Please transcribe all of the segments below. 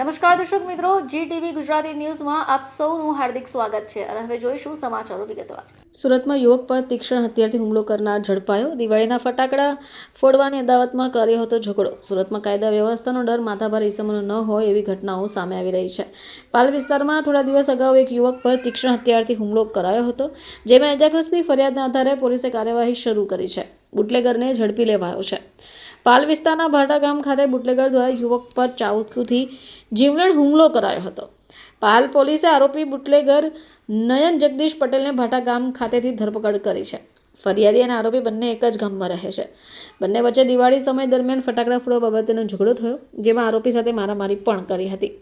નમસ્કાર દર્શક મિત્રો જી ટીવી ગુજરાતી ન્યૂઝમાં આપ સૌનું હાર્દિક સ્વાગત છે અને હવે જોઈશું સમાચારો વિગતવાર. સુરતમાં યુવક પર તીક્ષ્ણ હથિયારથી હુમલો કરનાર ઝડપાયો. દિવાળીના ફટાકડા ફોડવાની અદાવતમાં કર્યો હતો ઝઘડો. સુરતમાં કાયદા વ્યવસ્થાનો ડર માથાભાર ઇસમોનો ન હોય એવી ઘટનાઓ સામે આવી રહી છે. પાલ વિસ્તારમાં થોડા દિવસ અગાઉ એક યુવક પર તીક્ષ્ણ હથિયારથી હુમલો કરાયો હતો, જેમાં ઇજાગ્રસ્તની ફરિયાદના આધારે પોલીસે કાર્યવાહી શરૂ કરી છે. બુટલેગરને ઝડપી લેવાયો છે. પાલ વિસ્તારના ભાટા ગામ ખાતે બુટલેગર દ્વારા યુવક પર ચાકુથી જીવલેણ હુમલો કરાયો હતો. પાલ પોલીસે આરોપી બુટલેગર નયન જગદીશ પટેલને ભાટા ગામ ખાતેથી ધરપકડ કરી છે. ફરિયાદી અને આરોપી બંને એક જ ગામમાં રહે છે. બંને વચ્ચે દિવાળી સમય દરમિયાન ફટાકડા ફોડવા બાબતેનો ઝઘડો થયો, જેમાં આરોપી સાથે મારામારી પણ કરી હતી.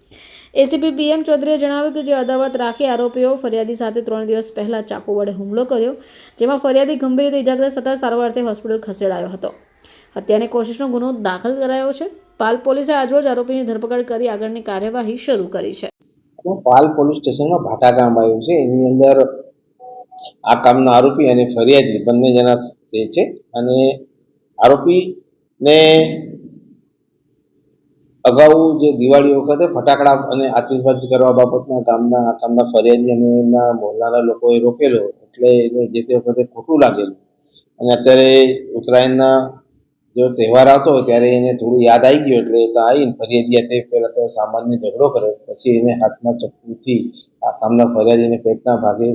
એસીપી બીએમ ચૌધરીએ જણાવ્યું કે જે અદાવત રાખી આરોપીઓ ફરિયાદી સાથે ત્રણ દિવસ પહેલાં ચાકુ વડે હુમલો કર્યો, જેમાં ફરિયાદી ગંભીર રીતે ઇજાગ્રસ્ત થતાં સારવારથી હોસ્પિટલ ખસેડાયો હતો. હત્યાની કોશિશનો ગુનો દાખલ કરાયો છે. પાલ પોલીસે આજરોજ આરોપીની ધરપકડ કરી આગળની કાર્યવાહી શરૂ કરી છે. પાલ પોલીસ સ્ટેશનમાં ભાટા ગામ આવ્યું છે. એની અંદર આ કામના આરોપી અને ફરિયાદી બંને જણા છે અને આરોપીને અગાઉ જે દિવાળી વખતે ફટાકડા અને આતિશબાજી કરવા બાબતમાં ગામના, આ કામના ફરિયાદી અને એમના મોહલ્લાના લોકોએ રોકેલો. એટલે એને જે તે વખતે ખોટું લાગેલું. અને અત્યારે ઉત્તરાયણના જો તહેવાર આવતો હોય ત્યારે એને થોડું યાદ આવી ગયું એટલે તો આવીને ફરિયાદી તે પહેલાં તો સામાન્ય ઝઘડો કર્યો. પછી એને હાથમાં ચપ્પુથી આ કામના ફરિયાદીને પેટના ભાગે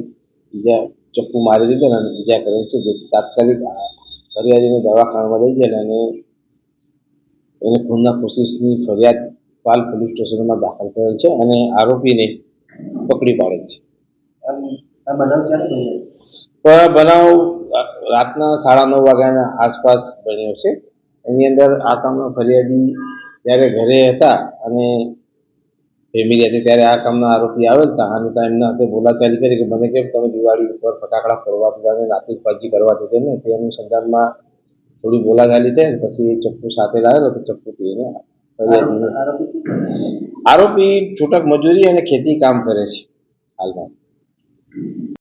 ઈજા ચપ્પુ મારી દીધા અને ઈજા કરેલ છે. જેથી તાત્કાલિક ફરિયાદીને દવાખાનામાં લઈ જાય અને એને ખૂનના કોશિશની ફરિયાદ પાલ પોલીસ સ્ટેશનમાં દાખલ કરેલ છે અને આરોપીને પકડી પાડેલ છે. બનાવ રાતના સાડા નવ વાગ્યાના આસપાસ બન્યો છે. એની અંદર આ કામના ફરિયાદી જ્યારે ઘરે હતા અને ફેમિલી હતી ત્યારે આ કામના આરોપી આવેલ હતા અને એમના હાથે બોલાચાલી કરી કે મને કેમ તમે દિવાળી ઉપર ફટાકડા ફોડવા દીધા અને આતિશબાજી કરવા દીધી ને તે અનુસંધાનમાં થોડી બોલાચાલી થઈ પછી એ ચપ્પુ સાથે લાવેલો તો ચપ્પુથી એને? આરોપી છૂટક મજૂરી અને ખેતી કામ કરે છે હાલમાં